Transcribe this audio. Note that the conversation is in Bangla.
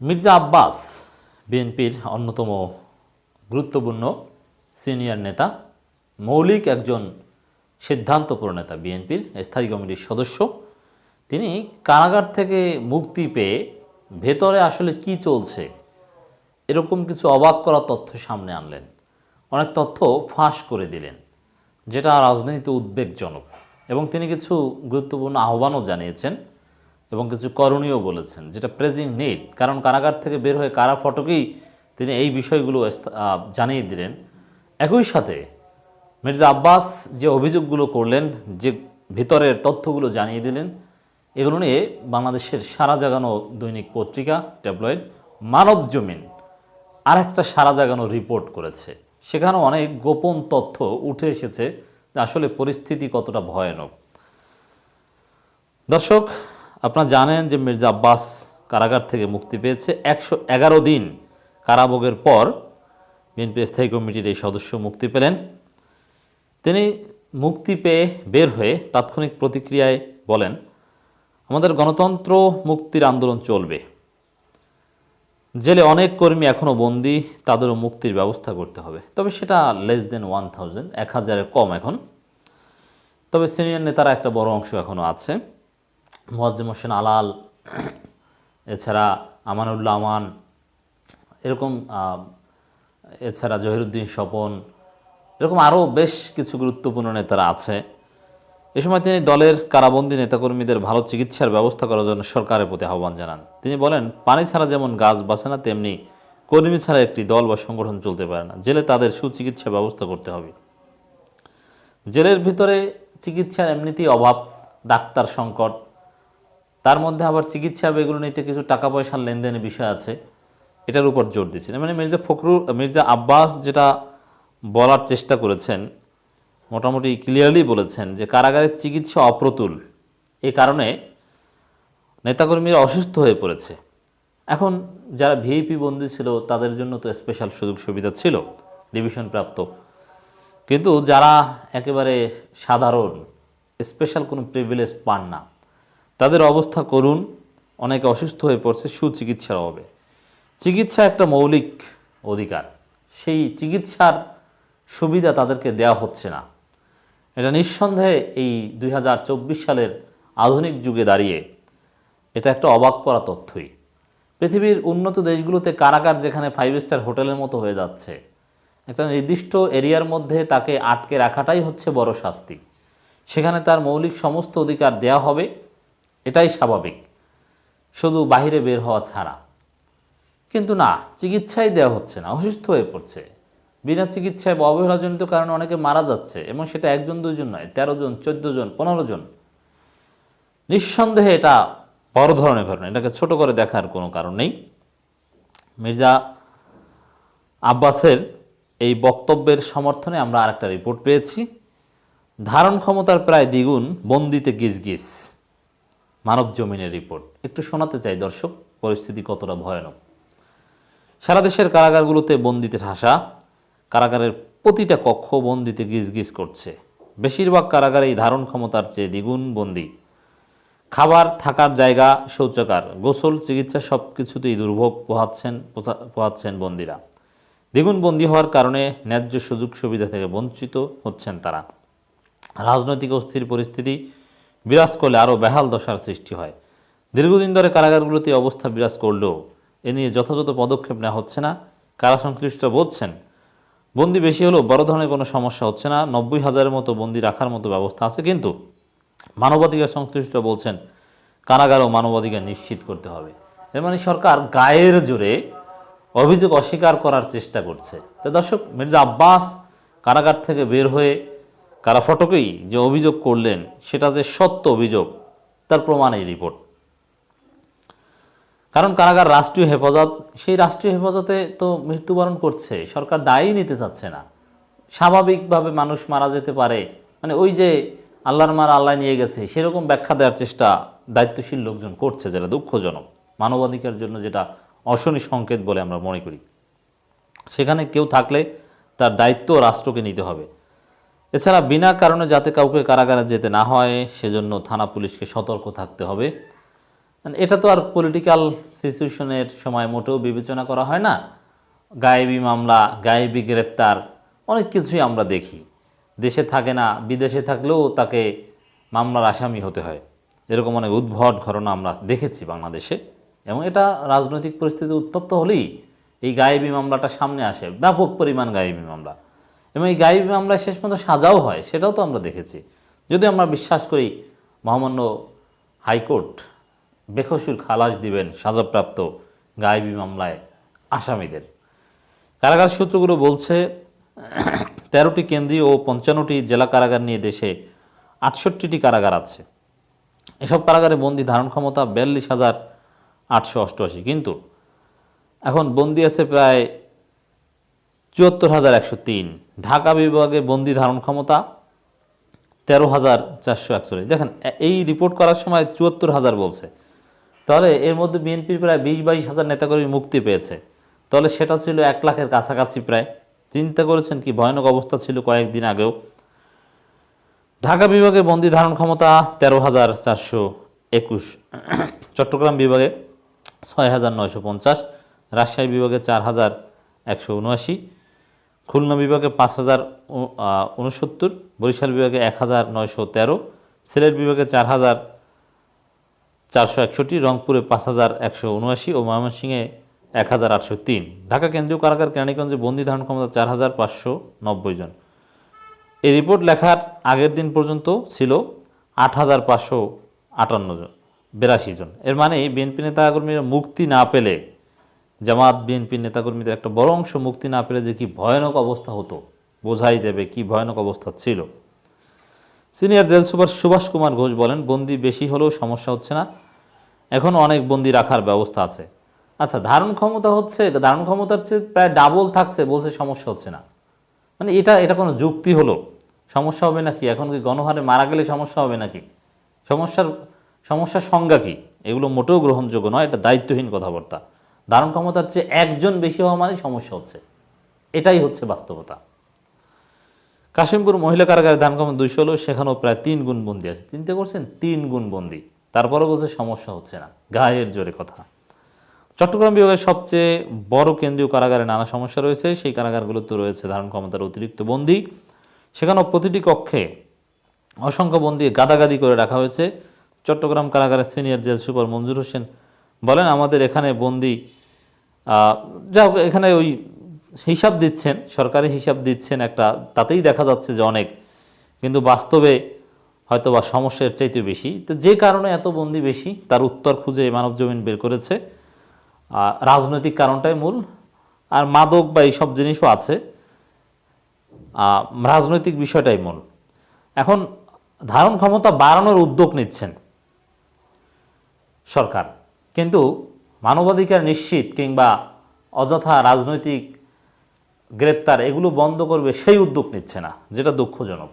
মির্জা আব্বাস বিএনপির অন্যতম গুরুত্বপূর্ণ সিনিয়র নেতা, মৌলিক একজন সিদ্ধান্ত নেতা বিএনপির স্থায়ী কমিটির সদস্য। তিনি কারাগার থেকে মুক্তি পেয়ে ভেতরে আসলে কি চলছে এরকম কিছু অবাক করা তথ্য সামনে আনলেন। অনেক তথ্য ফাঁস করে দিলেন, যেটা রাজনীতিতে উদ্বেগজনক। এবং তিনি কিছু গুরুত্বপূর্ণ আহ্বানও জানিয়েছেন এবং কিছু করণীয় বলেছেন, যেটা প্রেজিং নিড কারণ কারাগার থেকে বের হয়ে কারা ফটকেই তিনি এই বিষয়গুলো জানিয়ে দিলেন। একই সাথে মির্জা আব্বাস যে অভিযোগগুলো করলেন, যে ভিতরের তথ্যগুলো জানিয়ে দিলেন, এগুলো নিয়ে বাংলাদেশের সারা জাগানো দৈনিক পত্রিকা ট্যাবলয়েড মানব জমিন আর একটা সারা জাগানো রিপোর্ট করেছে। সেখানে অনেক গোপন তথ্য উঠে এসেছে আসলে পরিস্থিতি কতটা ভয়ানক। দর্শক আপনারা জানেন যে মির্জা আব্বাস কারাগার থেকে মুক্তি পেয়েছে একশো এগারো দিন কারাভোগের পর বিএনপি স্থায়ী কমিটির এই সদস্য মুক্তি পেলেন। তিনি মুক্তি পেয়ে বের হয়ে তাৎক্ষণিক প্রতিক্রিয়ায় বলেন, আমাদের গণতন্ত্র মুক্তির আন্দোলন চলবে। জেলে অনেক কর্মী এখনও বন্দি, তাদেরও মুক্তির ব্যবস্থা করতে হবে। তবে সেটা লেস দেন ওয়ান থাউজেন্ড এক হাজারের কম এখন। তবে সিনিয়র নেতারা একটা বড় অংশ এখনও আছে। মোয়াজ্জেম হোসেন আলাল, এছাড়া আমানুল্লাহ আমান, এরকম এছাড়া জহিরুদ্দিন স্বপন, এরকম আরও বেশ কিছু গুরুত্বপূর্ণ নেতারা আছে। এ সময় তিনি দলের কারাবন্দী নেতাকর্মীদের ভালো চিকিৎসার ব্যবস্থা করার জন্য সরকারের প্রতি আহ্বান জানান। তিনি বলেন, পানি ছাড়া যেমন গাছ বাঁচে না, তেমনি কর্মী ছাড়া একটি দল বা সংগঠন চলতে পারে না। জেলে তাদের সুচিকিৎসা ব্যবস্থা করতে হবে। জেলের ভিতরে চিকিৎসার এমনিতেই অভাব, ডাক্তার সংকট তার মধ্যে আবার চিকিৎসা এগুলো নিতে কিছু টাকা পয়সার লেনদেনের বিষয় আছে, এটার উপর জোর দিচ্ছেন। মানে মির্জা ফখরুল, মির্জা আব্বাস যেটা বলার চেষ্টা করেছেন, মোটামুটি ক্লিয়ারলি বলেছেন যে কারাগারের চিকিৎসা অপ্রতুল। এই কারণে নেতাকর্মীরা অসুস্থ হয়ে পড়েছে। এখন যারা ভিআইপি বন্দী ছিল, তাদের জন্য তো স্পেশাল সুযোগ সুবিধা ছিল ডিভিশন প্রাপ্ত। কিন্তু যারা একেবারে সাধারণ স্পেশাল কোনো প্রিভিলেজ পান না তাদের অবস্থা করুন, অনেকে অসুস্থ হয়ে পড়ছে, সুচিকিৎসার অভাবে। চিকিৎসা একটা মৌলিক অধিকার। সেই চিকিৎসার সুবিধা তাদেরকে দেওয়া হচ্ছে না। এটা নিঃসন্দেহে এই দুই হাজার চব্বিশ সালের আধুনিক যুগে দাঁড়িয়ে এটা একটা অবাক করা তথ্যই। পৃথিবীর উন্নত দেশগুলোতে কারাগার যেখানে ফাইভ স্টার হোটেলের মতো হয়ে যাচ্ছে, একটা নির্দিষ্ট এরিয়ার মধ্যে তাকে আটকে রাখাটাই হচ্ছে বড় শাস্তি। সেখানে তার মৌলিক সমস্ত অধিকার দেয়া হবে। এটাই স্বাভাবিক। শুধু বাইরে বের হওয়া ছাড়া। কিন্তু না, চিকিৎসাই দেওয়া হচ্ছে না, অসুস্থ হয়ে পড়ছে। বিনা চিকিৎসায় বা অবহেলাজনিত কারণে অনেকে মারা যাচ্ছে, এবং সেটা একজন দুজন নয়, তেরো জন, চোদ্দ জন, পনেরো জন। নিঃসন্দেহে এটা বড় ধরনের ঘটনা, এটাকে ছোট করে দেখার কোনো কারণ নেই। মির্জা আব্বাসের এই বক্তব্যের সমর্থনে আমরা আরেকটা রিপোর্ট পেয়েছি। ধারণ ক্ষমতার প্রায় দ্বিগুণ বন্দিতে গিজ গিজ মানব জমিনের রিপোর্ট। একটু শোনাতে চাই দর্শক, পরিস্থিতি কতটা ভয়ানক। সারা দেশের কারাগারগুলোতে বন্দিতে ঠাসা কারাগারের প্রতিটা কক্ষ বন্দিতে গিজ গিজ করছে। বেশিরভাগ কারাগারেই ধারণ ক্ষমতার চেয়ে দ্বিগুণ বন্দি। খাবার থাকার জায়গা শৌচাগার, গোসল, চিকিৎসা সব কিছুতেই দুর্ভোগ পোহাচ্ছেন পোহাচ্ছেন বন্দিরা। দ্বিগুণ বন্দী হওয়ার কারণে ন্যায্য সুযোগ সুবিধা থেকে বঞ্চিত হচ্ছেন তারা। রাজনৈতিক অস্থির পরিস্থিতি বিরাজ করলে আরও বেহাল দশার সৃষ্টি হয়। দীর্ঘদিন ধরে কারাগারগুলোতে অবস্থা বিরাজ করলেও এ নিয়ে যথাযথ পদক্ষেপ নেওয়া হচ্ছে না। কারা সংশ্লিষ্ট বলছেন, বন্দি বেশি হলেও বড় ধরনের কোনো সমস্যা হচ্ছে না। নব্বই হাজারের মতো বন্দি রাখার মতো ব্যবস্থা আছে কিন্তু মানবাধিকার সংশ্লিষ্ট বলছেন, কারাগার ও মানবাধিকার নিশ্চিত করতে হবে। এর মানে সরকার গায়ের জোরে অভিযোগ অস্বীকার করার চেষ্টা করছে। তো দর্শক, মির্জা আব্বাস কারাগার থেকে বের হয়ে কারা ফটকেই যে অভিযোগ করলেন, সেটা যে সত্য অভিযোগ, তার প্রমাণ এই রিপোর্ট। কারণ কারাগার রাষ্ট্রীয় হেফাজত, সেই রাষ্ট্রীয় হেফাজতে তো মৃত্যুবরণ করছে, সরকার দায়ী নিতে চাচ্ছে না। স্বাভাবিকভাবে মানুষ মারা যেতে পারে। মানে ওই যে আল্লাহর মার আল্লাহ নিয়ে গেছে, সেরকম ব্যাখ্যা দেওয়ার চেষ্টা দায়িত্বশীল লোকজন করছে, যেটা দুঃখজনক। মানবাধিকার জন্য যেটা অশনি সংকেত বলে আমরা মনে করি। সেখানে কেউ থাকলে তার দায়িত্ব রাষ্ট্রকে নিতে হবে। এছাড়া বিনা কারণে যাতে কাউকে কারাগারে যেতে না হয়, সেজন্য থানা পুলিশকে সতর্ক থাকতে হবে। এটা তো আর পলিটিক্যাল সিচুয়েশনের সময় মোটেও বিবেচনা করা হয় না। গায়েবি মামলা, গায়েবি গ্রেপ্তার, অনেক কিছুই আমরা দেখি। দেশে থাকে না, বিদেশে থাকলেও তাকে মামলার আসামি হতে হয়। এরকম অনেক উদ্ভট ঘটনা আমরা দেখেছি বাংলাদেশে। এবং এটা রাজনৈতিক পরিস্থিতি উত্তপ্ত হলেই এই গায়েবী মামলাটা সামনে আসে। ব্যাপক পরিমাণ গায়েবী মামলা। এবং এই গায়েবী মামলায় শেষ পর্যন্ত সাজাও হয়, সেটাও তো আমরা দেখেছি। যদি আমরা বিশ্বাস করি, মহামান্য হাইকোর্ট বেকসুর খালাস দিবেন সাজাপ্রাপ্ত গায়েবী মামলায় আসামিদের। কারাগার সূত্রগুলো বলছে, তেরোটি কেন্দ্রীয় ও পঞ্চান্নটি জেলা কারাগার নিয়ে দেশে আটষট্টিটি কারাগার আছে। এসব কারাগারে বন্দি ধারণ ক্ষমতা বিয়াল্লিশ হাজার আটশো অষ্টআশি, কিন্তু এখন বন্দি আছে প্রায় চুয়াত্তর হাজার একশো তিন। ঢাকা বিভাগে বন্দি ধারণ ক্ষমতা তেরো হাজার চারশো একচল্লিশ। দেখেন এই রিপোর্ট করার সময় চুয়াত্তর হাজার বলছে। তাহলে এর মধ্যে বিএনপির প্রায় বিশ বাইশ হাজার নেতাকর্মী মুক্তি পেয়েছে। তাহলে সেটা ছিল এক লাখের কাছাকাছি প্রায়। চিন্তা করেছেন কি? ভয়ানক অবস্থা ছিল কয়েকদিন আগেও। ঢাকা বিভাগে বন্দি ধারণ ক্ষমতা তেরো হাজার চারশো একুশ। চট্টগ্রাম বিভাগে ছয় হাজার নয়শো পঞ্চাশ। রাজশাহী বিভাগে চার হাজার একশো উনআশি। খুলনা বিভাগে পাঁচ হাজার উনসত্তর বরিশাল বিভাগে এক হাজার নয়শো তেরো, সিলেট বিভাগে চার হাজার চারশো একষট্টি, রংপুরে পাঁচ হাজার একশো উনআশি ও ময়মনসিংহে এক হাজার আটশো তিন। ঢাকা কেন্দ্রীয় কারাগার কেরানীগঞ্জে বন্দি ধারণ ক্ষমতা চার হাজার পাঁচশো নব্বই জন। এই রিপোর্ট লেখার আগের দিন পর্যন্ত ছিল আট হাজার পাঁচশো আটান্ন জন, বিরাশি জন। এর মানে বিএনপি নেতাকর্মীরা মুক্তি না পেলে জামাত, বিএনপি নেতাকর্মীদের একটা বড় অংশ মুক্তি না পেলে যে কি ভয়ানক অবস্থা হতো, বোঝাই যাবে কি ভয়ানক অবস্থা ছিল। Senior jail super Subhash Kumar Ghosh বলেন, বন্দি বেশি হলেও সমস্যা হচ্ছে না। এখন অনেক বন্দি রাখার ব্যবস্থা আছে। আচ্ছা ধারণ ক্ষমতা হচ্ছে, ধারণ ক্ষমতার চেয়ে প্রায় ডাবল থাকছে, বলছে সমস্যা হচ্ছে না। মানে এটা এটা কোনো যুক্তি হলো? সমস্যা হবে নাকি? এখন কি গণহারে মারা গেলে সমস্যা হবে নাকি? সমস্যার সমস্যার সংজ্ঞা কি? এগুলো মোটেও গ্রহণযোগ্য নয়, এটা দায়িত্বহীন কথাবার্তা। ধারণ ক্ষমতার চেয়ে একজন বেশি হওয়া মানে সমস্যা হচ্ছে। এটাই হচ্ছে বাস্তবতা। কাশিমপুর মহিলা কারাগারে ধান ক্ষমতা দুইশো হলেও সেখানেও প্রায় তিন গুণ বন্দি আছে। চিন্তা করছেন? তিন গুণ বন্দি। তারপরেও বলছে সমস্যা হচ্ছে না। গায়ের জোরে কথা। চট্টগ্রাম বিভাগের সবচেয়ে বড় কেন্দ্রীয় কারাগারে নানা সমস্যা রয়েছে। সেই কারাগারগুলোতে রয়েছে ধারণ ক্ষমতার অতিরিক্ত বন্দি। সেখানেও প্রতিটি কক্ষে অসংখ্য বন্দি গাদাগাদি করে রাখা হয়েছে। চট্টগ্রাম কারাগারের senior jail super Manzur Hossain বলেন, আমাদের এখানে বন্দি যা হোক, এখানে ওই হিসাব দিচ্ছেন, সরকারি হিসাব দিচ্ছেন একটা, তাতেই দেখা যাচ্ছে যে অনেক। কিন্তু বাস্তবে হয়তো বা সমস্যার চাইতে বেশি। তো যে কারণে এত বন্দি বেশি, তার উত্তর খুঁজে মানব জমিন বের করেছে। রাজনৈতিক কারণটাই মূল। আর মাদক বা এইসব জিনিসও আছে। রাজনৈতিক বিষয়টাই মূল। এখন ধারণ ক্ষমতা বাড়ানোর উদ্যোগ নিচ্ছেন সরকার। কিন্তু মানবাধিকার নিশ্চিত কিংবা অযথা রাজনৈতিক গ্রেপ্তার, এগুলো বন্ধ করবে সেই উদ্যোগ নিচ্ছে না, যেটা দুঃখজনক।